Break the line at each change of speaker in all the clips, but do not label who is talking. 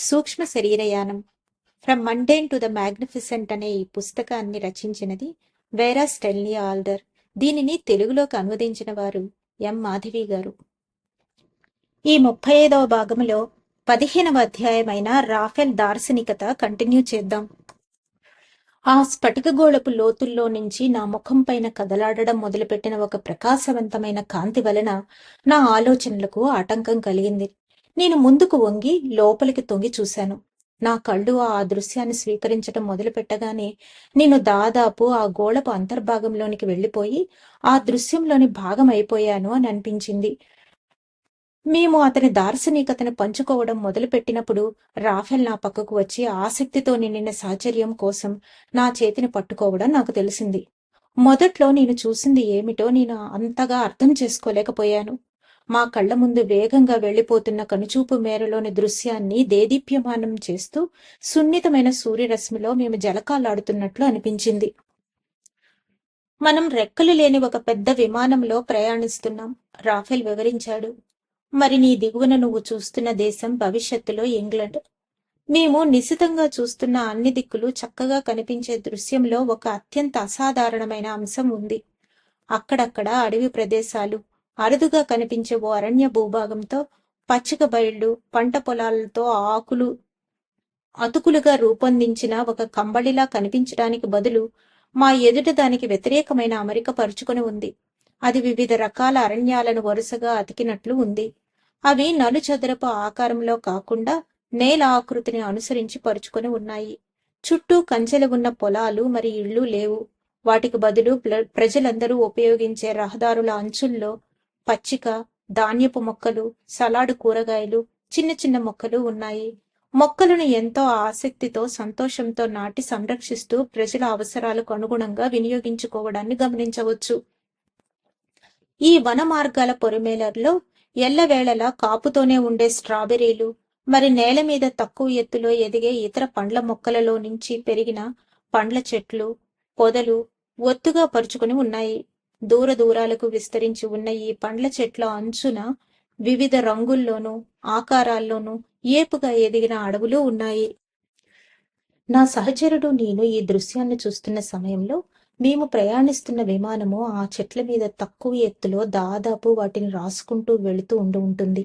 సూక్ష్మ శరీరయానం. From mundane to the magnificent అనే ఈ పుస్తకాన్ని రచించినది వేరా స్టెల్నీ ఆల్డర్. దీనిని తెలుగులోకి అనువదించిన వారు ఎం మాధవి గారు. ఈ ముప్పై ఐదవ భాగంలో పదిహేనవ అధ్యాయమైన రాఫెల్ దార్శనికత కంటిన్యూ చేద్దాం. ఆ స్ఫటికగోళపు లోతుల్లో నుంచి నా ముఖం పైన కదలాడడం మొదలుపెట్టిన ఒక ప్రకాశవంతమైన కాంతి వలన నా ఆలోచనలకు ఆటంకం కలిగింది. నేను ముందుకు వంగి లోపలికి తొంగి చూశాను. నా కళ్ళు ఆ దృశ్యాన్ని స్వీకరించడం మొదలుపెట్టగానే నేను దాదాపు ఆ గోళపు అంతర్భాగంలోనికి వెళ్ళిపోయి ఆ దృశ్యంలోని భాగం అయిపోయాను అని అనిపించింది. మేము అతని దార్శనికతను పంచుకోవడం మొదలుపెట్టినప్పుడు రాఫెల్ నా పక్కకు వచ్చి ఆసక్తితో నిండిన సాచర్యం కోసం నా చేతిని పట్టుకోవడం నాకు తెలిసింది. మొదట్లో నేను చూసింది ఏమిటో నేను అంతగా అర్థం చేసుకోలేకపోయాను. మా కళ్ళ ముందు వేగంగా వెళ్ళిపోతున్న కనుచూపు మేరలోని దృశ్యాన్ని దేదీప్యమానం చేస్తూ సున్నితమైన సూర్యరశ్మిలో మేము జలకాలాడుతున్నట్లు అనిపించింది. మనం రెక్కలు లేని ఒక పెద్ద విమానంలో ప్రయాణిస్తున్నాం రాఫెల్ వివరించాడు. మరి నీ దిగువన నువ్వు చూస్తున్న దేశం భవిష్యత్తులో ఇంగ్లండ్. మేము నిశితంగా చూస్తున్న అన్ని దిక్కులు చక్కగా కనిపించే దృశ్యంలో ఒక అత్యంత అసాధారణమైన అంశం ఉంది. అక్కడక్కడ అడవి ప్రదేశాలు అరుదుగా కనిపించే ఓ అరణ్య భూభాగంతో పచ్చిక బయళ్ళు పంట పొలాలతో ఆకులు అతుకులుగా రూపొందించిన ఒక కంబళిలా కనిపించడానికి బదులు మా ఎదుట దానికి వ్యతిరేకమైన అమరిక పరుచుకొని ఉంది. అది వివిధ రకాల అరణ్యాలను వరుసగా అతికినట్లు ఉంది. అవి నలుచదరపు ఆకారంలో కాకుండా నేల ఆకృతిని అనుసరించి పరుచుకొని ఉన్నాయి. చుట్టూ కంచెలు ఉన్న పొలాలు మరి ఇళ్ళు లేవు. వాటికి బదులు ప్ర- ప్రజలందరూ ఉపయోగించే రహదారుల అంచుల్లో పచ్చిక ధాన్యపు మొక్కలు సలాడు కూరగాయలు చిన్న చిన్న మొక్కలు ఉన్నాయి. మొక్కలను ఎంతో ఆసక్తితో సంతోషంతో నాటి సంరక్షిస్తూ ప్రజల అవసరాలకు అనుగుణంగా వినియోగించుకోవడాన్ని గమనించవచ్చు. ఈ వన మార్గాల పొరిమేలర్లో ఎల్లవేళలా కాపుతోనే ఉండే స్ట్రాబెర్రీలు మరి నేల మీద తక్కువ ఎత్తులో ఎదిగే ఇతర పండ్ల మొక్కలలో నుంచి పెరిగిన పండ్ల చెట్లు పొదలు ఒత్తుగా పరుచుకుని ఉన్నాయి. దూర దూరాలకు విస్తరించి ఉన్న ఈ పండ్ల చెట్ల అంచున వివిధ రంగుల్లోనూ ఆకారాల్లోనూ ఏపుగా ఎదిగిన అడవులు ఉన్నాయి. నా సహచరుడు నేను ఈ దృశ్యాన్ని చూస్తున్న సమయంలో మేము ప్రయాణిస్తున్న విమానము ఆ చెట్ల మీద తక్కువ ఎత్తులో దాదాపు వాటిని రాసుకుంటూ వెళుతూ ఉండి ఉంటుంది.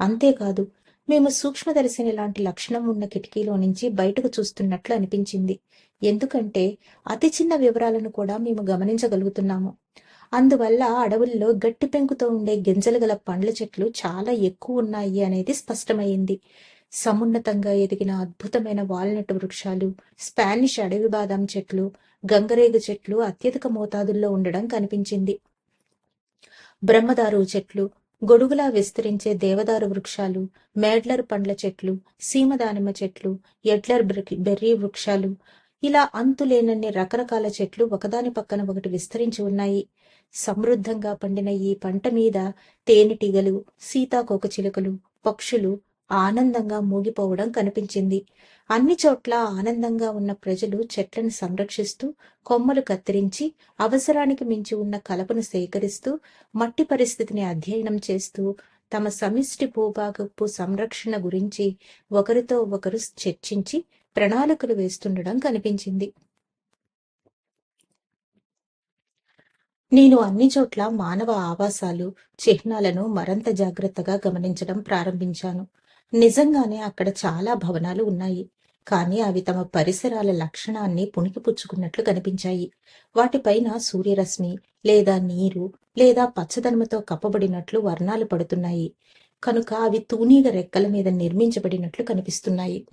అంతేకాదు మేము సూక్ష్మదర్శిని లాంటి లక్షణం ఉన్న కిటికీలో నుంచి బయటకు చూస్తున్నట్లు అనిపించింది. ఎందుకంటే అతి చిన్న వివరాలను కూడా మేము గమనించగలుగుతున్నాము. అందువల్ల అడవుల్లో గట్టి పెంకుతో ఉండే గింజలు గల పండ్ల చెట్లు చాలా ఎక్కువ ఉన్నాయి అనేది స్పష్టమైంది. సమున్నతంగా ఎదిగిన అద్భుతమైన వాల్నట్ వృక్షాలు స్పానిష్ అడవి బాదాం చెట్లు గంగరేగు చెట్లు అత్యధిక మోతాదుల్లో ఉండడం కనిపించింది. బ్రహ్మదారు చెట్లు గొడుగులా విస్తరించే దేవదారు వృక్షాలు మేడ్లర్ పండ్ల చెట్లు సీమదానిమ చెట్లు ఎడ్లర్ బెర్రీ వృక్షాలు ఇలా అంతులేనన్ని రకరకాల చెట్లు ఒకదాని పక్కన ఒకటి విస్తరించి ఉన్నాయి. సమృద్ధంగా పండిన ఈ పంట మీద తేనెటీగలు సీతాకోకచిలుకలు పక్షులు ఆనందంగా మూగిపోవడం కనిపించింది. అన్ని చోట్ల ఆనందంగా ఉన్న ప్రజలు చెట్లను సంరక్షిస్తూ కొమ్మలు కత్తిరించి అవసరానికి మించి ఉన్న కలపను సేకరిస్తూ మట్టి పరిస్థితిని అధ్యయనం చేస్తూ తమ సమిష్టి భూభాగపు సంరక్షణ గురించి ఒకరితో ఒకరు చర్చించి ప్రణాళికలు వేస్తుండడం కనిపించింది. నేను అన్ని చోట్ల మానవ ఆవాసాలు చిహ్నాలను మరంత జాగ్రత్తగా గమనించడం ప్రారంభించాను. నిజంగానే అక్కడ చాలా భవనాలు ఉన్నాయి. కానీ అవి తమ పరిసరాల లక్షణాన్ని పుణికిపుచ్చుకున్నట్లు కనిపించాయి. వాటిపైన సూర్యరశ్మి లేదా నీరు లేదా పచ్చదనముతో కప్పబడినట్లు వర్ణాలు పడుతున్నాయి. కనుక అవి తూనీగ రెక్కల మీద నిర్మించబడినట్లు కనిపిస్తున్నాయి.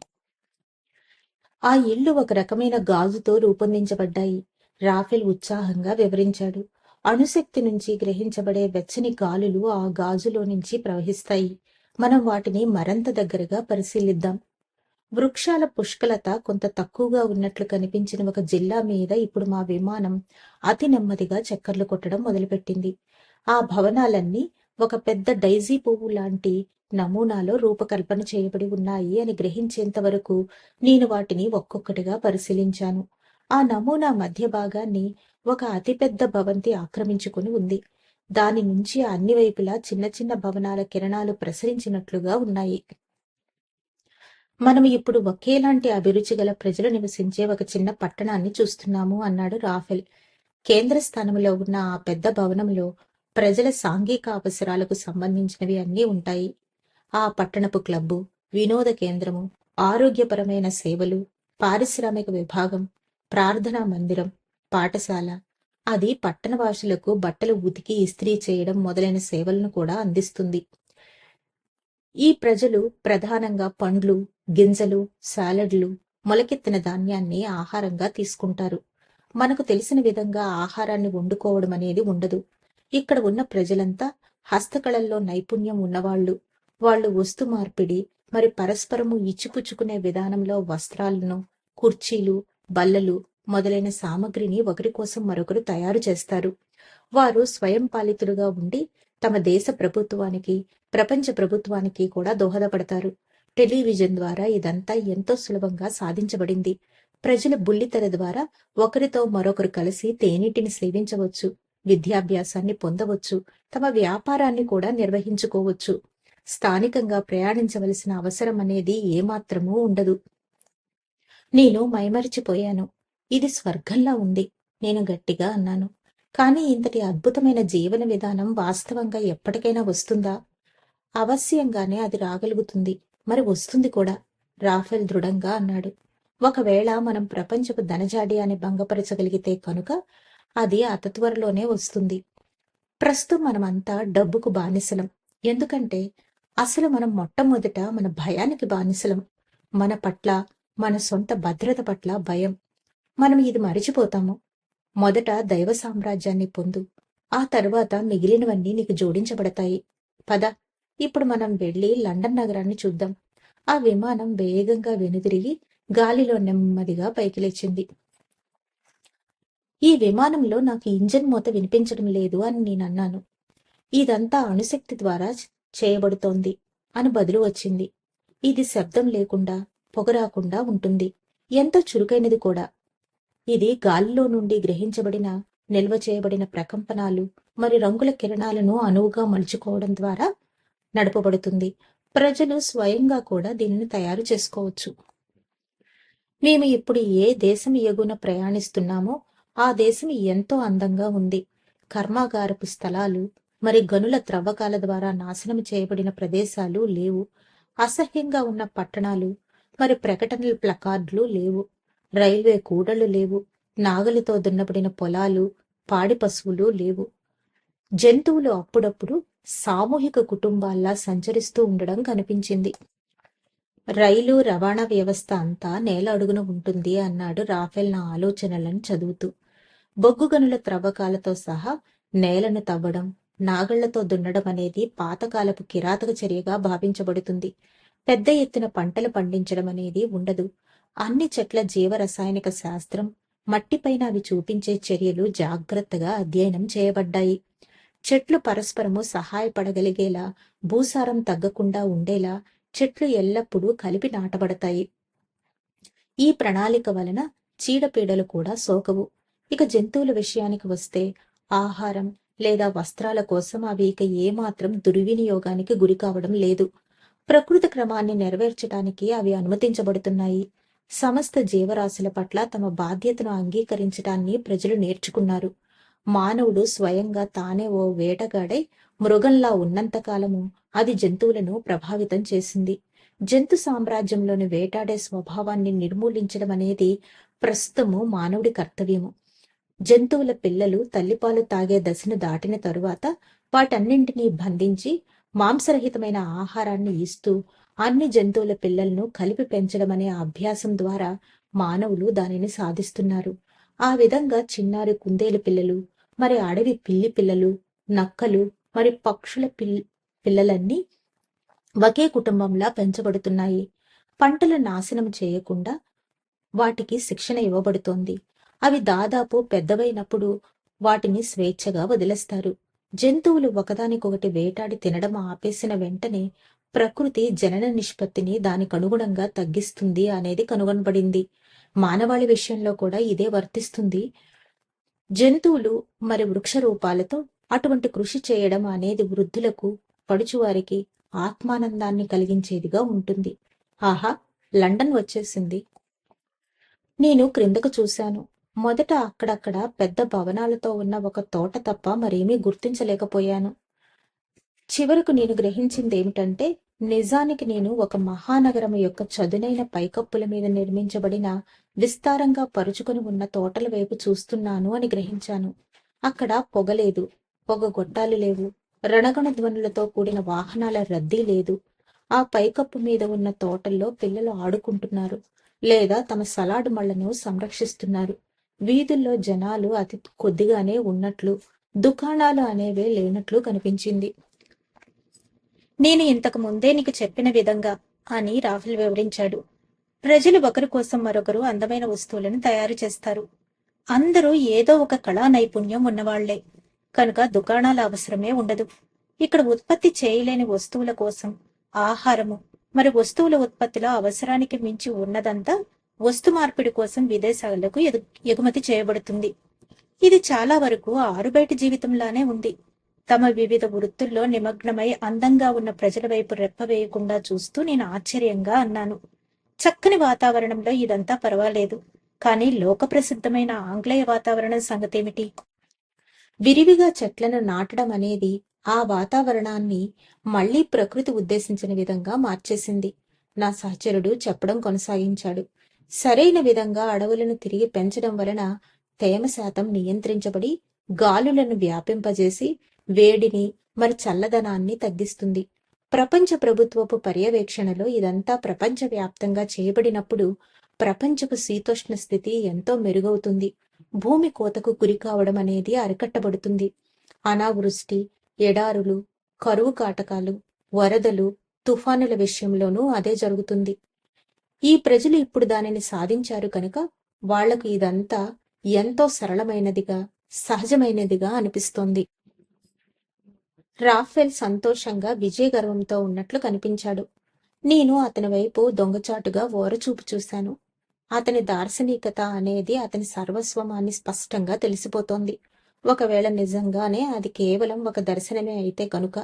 ఆ ఇళ్ళు ఒక రకమైన గాజుతో రూపొందించబడ్డాయి. రాఫెల్ ఉత్సాహంగా వివరించాడు. అణుశక్తి నుంచి గ్రహించబడే వెచ్చని గాలులు ఆ గాజులో నుంచి ప్రవహిస్తాయి. మనం వాటిని మరంత దగ్గరగా పరిశీలిద్దాం. వృక్షాల పుష్కలత కొంత తక్కువగా ఉన్నట్లు కనిపించిన ఒక జిల్లా మీద ఇప్పుడు మా విమానం అతి నెమ్మదిగా చక్కర్లు కొట్టడం మొదలుపెట్టింది. ఆ భవనాలన్నీ ఒక పెద్ద డైజీ పువ్వు లాంటి నమూనాలో రూపకల్పన చేయబడి ఉన్నాయి అని గ్రహించేంత వరకు నేను వాటిని ఒక్కొక్కటిగా పరిశీలించాను. ఆ నమూనా మధ్య భాగాన్ని ఒక అతిపెద్ద భవంతి ఆక్రమించుకుని ఉంది. దాని నుంచి అన్ని వైపులా చిన్న చిన్న భవనాల కిరణాలు ప్రసరించినట్లుగా ఉన్నాయి. మనం ఇప్పుడు ఒకేలాంటి అభిరుచి గల ప్రజలు నివసించే ఒక చిన్న పట్టణాన్ని చూస్తున్నాము అన్నాడు రాఫెల్. కేంద్ర స్థానంలో ఉన్న ఆ పెద్ద భవనంలో ప్రజల సాంఘిక అవసరాలకు సంబంధించినవి అన్నీ ఉంటాయి. ఆ పట్టణపు క్లబ్బు వినోద కేంద్రము ఆరోగ్యపరమైన సేవలు పారిశ్రామిక విభాగం ప్రార్థనా మందిరం పాఠశాల. అది పట్టణ వాసులకు బట్టలు ఉతికి ఇస్త్రీ చేయడం మొదలైన సేవలను కూడా అందిస్తుంది. ఈ ప్రజలు ప్రధానంగా పండ్లు గింజలు సాలడ్లు మొలకెత్తిన ధాన్యాన్ని ఆహారంగా తీసుకుంటారు. మనకు తెలిసిన విధంగా ఆహారాన్ని వండుకోవడం అనేది ఉండదు. ఇక్కడ ఉన్న ప్రజలంతా హస్తకళల్లో నైపుణ్యం ఉన్నవాళ్ళు. వాళ్ళు వస్తు మార్పిడి మరి పరస్పరము ఇచ్చిపుచ్చుకునే విధానంలో వస్త్రాలను కుర్చీలు బల్లలు మొదలైన సామగ్రిని ఒకరి కోసం మరొకరు తయారు చేస్తారు. వారు స్వయం పాలితులుగా ఉండి తమ దేశ ప్రభుత్వానికి ప్రపంచ ప్రభుత్వానికి కూడా దోహదపడతారు. టెలివిజన్ ద్వారా ఇదంతా ఎంతో సులభంగా సాధించబడింది. ప్రజల బుల్లితెర ద్వారా ఒకరితో మరొకరు కలిసి తేనీటిని సేవించవచ్చు విద్యాభ్యాసాన్ని పొందవచ్చు తమ వ్యాపారాన్ని కూడా నిర్వహించుకోవచ్చు. స్థానికంగా ప్రయాణించవలసిన అవసరం అనేది ఏమాత్రమూ ఉండదు. నేను మైమరిచిపోయాను. ఇది స్వర్గంలా ఉంది నేను గట్టిగా అన్నాను. కానీ ఇంతటి అద్భుతమైన జీవన విధానం వాస్తవంగా ఎప్పటికైనా వస్తుందా? అవశ్యంగానే అది రాగలుగుతుంది. మరి వస్తుంది కూడా రాఫెల్ దృఢంగా అన్నాడు. ఒకవేళ మనం ప్రపంచపు ధనజాడి అని భంగపరచగలిగితే కనుక అది అత త్వరలోనే వస్తుంది. ప్రస్తుతం మనమంతా డబ్బుకు బానిసలం. ఎందుకంటే అసలు మనం మొట్టమొదట మన భయానికి బానిసలం. మన పట్ల మన సొంత భద్రత పట్ల భయం. మనం ఇది మరిచిపోతాము. మొదట దైవ సామ్రాజ్యాన్ని పొందు. ఆ తరువాత మిగిలినవన్నీ నీకు జోడించబడతాయి. పద ఇప్పుడు మనం వెళ్ళి లండన్ నగరాన్ని చూద్దాం. ఆ విమానం వేగంగా వెనుదిరిగి గాలిలో నెమ్మదిగా పైకి లేచింది. ఈ విమానంలో నాకు ఇంజన్ మూత వినిపించడం లేదు అని నేను అన్నాను. ఇదంతా అణుశక్తి ద్వారా చేయబడుతోంది అని బదులు వచ్చింది. ఇది శబ్దం లేకుండా పొగ రాకుండా ఉంటుంది. ఎంతో చురుకైనది కూడా. ఇది గాలిలో నుండి గ్రహించబడిన నిల్వ చేయబడిన ప్రకంపనాలు మరి రంగుల కిరణాలను అనువుగా మలుచుకోవడం ద్వారా నడపబడుతుంది. ప్రజలు స్వయంగా కూడా దీనిని తయారు చేసుకోవచ్చు. మేము ఇప్పుడు ఏ దేశం ఎగున ప్రయాణిస్తున్నామో ఆ దేశం ఎంతో అందంగా ఉంది. కర్మాగారపు స్థలాలు మరి గనుల త్రవ్వకాల ద్వారా నాశనం చేయబడిన ప్రదేశాలు లేవు. అసహ్యంగా ఉన్న పట్టణాలు మరి ప్రకటనల ప్లకార్డులు లేవు. రైల్వే కూడళ్ళు లేవు. నాగలితో దున్నబడిన పొలాలు పాడి పశువులు లేవు. జంతువులు అప్పుడప్పుడు సామూహిక కుటుంబాల్లా సంచరిస్తూ ఉండడం కనిపించింది. రైలు రవాణా వ్యవస్థ అంతా నేల అడుగున ఉంటుంది అన్నాడు రాఫెల్ నా ఆలోచనలను చదువుతూ. బొగ్గు గనుల త్రవ్వకాలతో సహా నేలను తవ్వడం నాగళ్ళతో దున్నడం అనేది పాతకాలపు కిరాతక చర్యగా భావించబడుతుంది. పెద్ద ఎత్తున పంటలు పండించడం అనేది ఉండదు. అన్ని చెట్ల జీవరసాయనిక శాస్త్రం మట్టిపైన అవి చూపించే చర్యలు జాగ్రత్తగా అధ్యయనం చేయబడ్డాయి. చెట్లు పరస్పరము సహాయపడగలిగేలా భూసారం తగ్గకుండా ఉండేలా చెట్లు ఎల్లప్పుడూ కలిపి నాటబడతాయి. ఈ ప్రణాళిక వలన చీడపీడలు కూడా సోకవు. ఇక జంతువుల విషయానికి వస్తే ఆహారం లేదా వస్త్రాల కోసం అవి ఇక ఏమాత్రం దుర్వినియోగానికి గురి కావడం లేదు. ప్రకృతి క్రమాన్ని నెరవేర్చడానికి అవి అనుమతించబడుతున్నాయి. సమస్త జీవరాశుల పట్ల తమ బాధ్యతను అంగీకరించడాన్ని ప్రజలు నేర్చుకున్నారు. మానవుడు స్వయంగా తానే ఓ వేటగాడై మృగంలా ఉన్నంతకాలము అది జంతువులను ప్రభావితం చేసింది. జంతు సామ్రాజ్యంలోని వేటాడే స్వభావాన్ని నిర్మూలించడం అనేది ప్రస్తుతము మానవుడి కర్తవ్యము. జంతువుల పిల్లలు తల్లిపాలు తాగే దశను దాటిన తరువాత వాటన్నింటినీ బంధించి మాంసరహితమైన ఆహారాన్ని ఇస్తూ అన్ని జంతువుల పిల్లలను కలిపి పెంచడం అనే అభ్యాసం ద్వారా మానవులు దానిని సాధిస్తున్నారు. ఆ విధంగా చిన్నారి కుందేలు పిల్లలు మరి అడవి పిల్లి పిల్లలు నక్కలు మరి పక్షుల పిల్ పిల్లలన్నీ ఒకే కుటుంబంలా పెంచబడుతున్నాయి. పంటల నాశనం చేయకుండా వాటికి శిక్షణ ఇవ్వబడుతోంది. అవి దాదాపు పెద్దవైనప్పుడు వాటిని స్వేచ్ఛగా వదిలేస్తారు. జంతువులు ఒకదానికొకటి వేటాడి తినడం ఆపేసిన వెంటనే ప్రకృతి జనన నిష్పత్తిని దానికనుగుణంగా తగ్గిస్తుంది అనేది కనుగొనబడింది. మానవాళి విషయంలో కూడా ఇదే వర్తిస్తుంది. జంతువులు మరి వృక్ష రూపాలతో అటువంటి కృషి చేయడం అనేది వృద్ధులకు పడుచువారికి ఆత్మానందాన్ని కలిగించేదిగా ఉంటుంది. ఆహా లండన్ వచ్చేసింది. నేను క్రిందకు చూశాను. మొదట అక్కడక్కడ పెద్ద భవనాలతో ఉన్న ఒక తోట తప్ప మరేమీ గుర్తించలేకపోయాను. చివరకు నేను గ్రహించింది ఏమిటంటే నిజానికి నేను ఒక మహానగరం యొక్క చదునైన పైకప్పుల మీద నిర్మించబడిన విస్తారంగా పరుచుకొని ఉన్న తోటల వైపు చూస్తున్నాను అని గ్రహించాను. అక్కడ పొగలేదు పొగ గొట్టాలు లేవు రణగణ ధ్వనులతో కూడిన వాహనాల రద్దీ లేదు. ఆ పైకప్పు మీద ఉన్న తోటల్లో పిల్లలు ఆడుకుంటున్నారు లేదా తమ సలాడ్ మళ్ళను సంరక్షిస్తున్నారు. వీధుల్లో జనాలు అతి కొద్దిగానే ఉన్నట్లు దుకాణాలు అనేవే లేనట్లు కనిపించింది. నేను ఇంతకు ముందే నీకు చెప్పిన విధంగా అని రాహుల్ వివరించాడు. ప్రజలు ఒకరి కోసం మరొకరు అందమైన వస్తువులను తయారు చేస్తారు. అందరూ ఏదో ఒక కళా నైపుణ్యం ఉన్నవాళ్ళే. కనుక దుకాణాల అవసరమే ఉండదు. ఇక్కడ ఉత్పత్తి చేయలేని వస్తువుల కోసం ఆహారము మరి వస్తువుల ఉత్పత్తిలో అవసరానికి మించి ఉన్నదంతా వస్తు మార్పిడి కోసం విదేశాలకు ఎగుమతి చేయబడుతుంది. ఇది చాలా వరకు ఆరుబయట జీవితంలానే ఉంది. తమ వివిధ వృత్తుల్లో నిమగ్నమై అందంగా ఉన్న ప్రజల వైపు రెప్పవేయకుండా చూస్తూ నేను ఆశ్చర్యంగా అన్నాను. చక్కని వాతావరణంలో ఇదంతా పర్వాలేదు. కానీ లోకప్రసిద్ధమైన ఆంగ్లేయ వాతావరణం సంగతేమిటి? విరివిగా చెట్లను నాటడం అనేది ఆ వాతావరణాన్ని మళ్ళీ ప్రకృతి ఉద్దేశించిన విధంగా మార్చేసింది. నా సహచరుడు చెప్పడం కొనసాగించాడు. సరైన విధంగా అడవులను తిరిగి పెంచడం వలన తేమ శాతం నియంత్రించబడి గాలులను వ్యాపింపజేసి వేడిని మరి చల్లదనాన్ని తగ్గిస్తుంది. ప్రపంచ ప్రభుత్వపు పర్యవేక్షణలో ఇదంతా ప్రపంచవ్యాప్తంగా చేయబడినప్పుడు ప్రపంచపు శీతోష్ణ స్థితి ఎంతో మెరుగవుతుంది. భూమి కోతకు గురి కావడం అనేది అరికట్టబడుతుంది. అనావృష్టి ఎడారులు కరువు కాటకాలు వరదలు తుఫానుల విషయంలోనూ అదే జరుగుతుంది. ఈ ప్రజలు ఇప్పుడు దానిని సాధించారు కనుక వాళ్ళకు ఇదంతా ఎంతో సరళమైనదిగా సహజమైనదిగా అనిపిస్తోంది. రాఫెల్ సంతోషంగా విజయ గర్వంతో ఉన్నట్లు కనిపించాడు. నేను అతని వైపు దొంగచాటుగా ఓరచూపు చూశాను. అతని దార్శనికత అనేది అతని సర్వస్వం అని స్పష్టంగా తెలిసిపోతోంది. ఒకవేళ నిజంగానే అది కేవలం ఒక దర్శనమే అయితే కనుక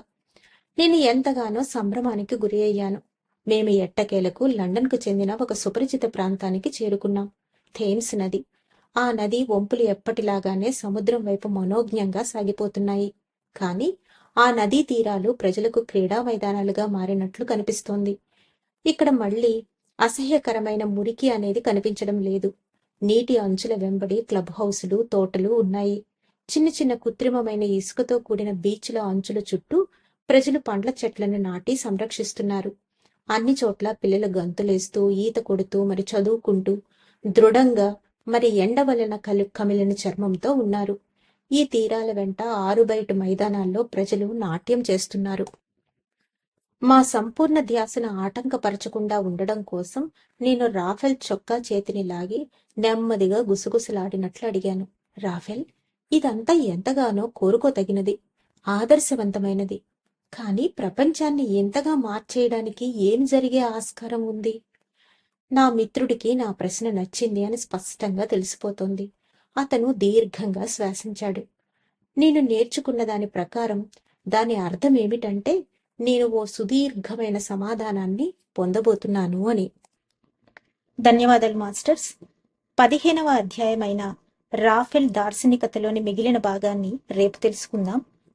నేను ఎంతగానో సంభ్రమానికి గురి అయ్యాను. మేము ఎట్టకేలకు లండన్కు చెందిన ఒక సుపరిచిత ప్రాంతానికి చేరుకున్నాం. థేమ్స్ నది. ఆ నది వంపులు ఎప్పటిలాగానే సముద్రం వైపు మనోజ్ఞంగా సాగిపోతున్నాయి. కానీ ఆ నదీ తీరాలు ప్రజలకు క్రీడా మైదానాలుగా మారినట్లు కనిపిస్తోంది. ఇక్కడ మళ్ళీ అసహ్యకరమైన మురికి అనేది కనిపించడం లేదు. నీటి అంచుల వెంబడి క్లబ్ హౌసులు తోటలు ఉన్నాయి. చిన్న చిన్న కృత్రిమమైన ఇసుకతో కూడిన బీచ్ల అంచుల చుట్టూ ప్రజలు పండ్ల చెట్లను నాటి సంరక్షిస్తున్నారు. అన్ని చోట్ల పిల్లలు గంతులేస్తూ ఈత కొడుతూ మరి చదువుకుంటూ దృఢంగా మరి ఎండ వలన కలి కమిలిన చర్మంతో ఉన్నారు. ఈ తీరాల వెంట ఆరు బయట మైదానాల్లో ప్రజలు నాట్యం చేస్తున్నారు. మా సంపూర్ణ ధ్యాసను ఆటంకపరచకుండా ఉండడం కోసం నేను రాఫెల్ చొక్కా చేతిని లాగి నెమ్మదిగా గుసగుసలాడినట్లు అడిగాను. రాఫెల్ ఇదంతా ఎంతగానో కోరుకోతగినది ఆదర్శవంతమైనది. కానీ ప్రపంచాన్ని ఎంతగా మార్చేయడానికి ఏం జరిగే ఆస్కారం ఉంది? నా మిత్రుడికి నా ప్రశ్న నచ్చింది అని స్పష్టంగా తెలిసిపోతోంది. అతను దీర్ఘంగా శ్వాసించాడు. నేను నేర్చుకున్న దాని ప్రకారం దాని అర్థం ఏమిటంటే నేను ఓ సుదీర్ఘమైన సమాధానాన్ని పొందబోతున్నాను అని. ధన్యవాదాలు మాస్టర్స్. పదిహేనవ అధ్యాయమైన రాఫెల్ దార్శనికతలోని మిగిలిన భాగాన్ని రేపు తెలుసుకుందాం.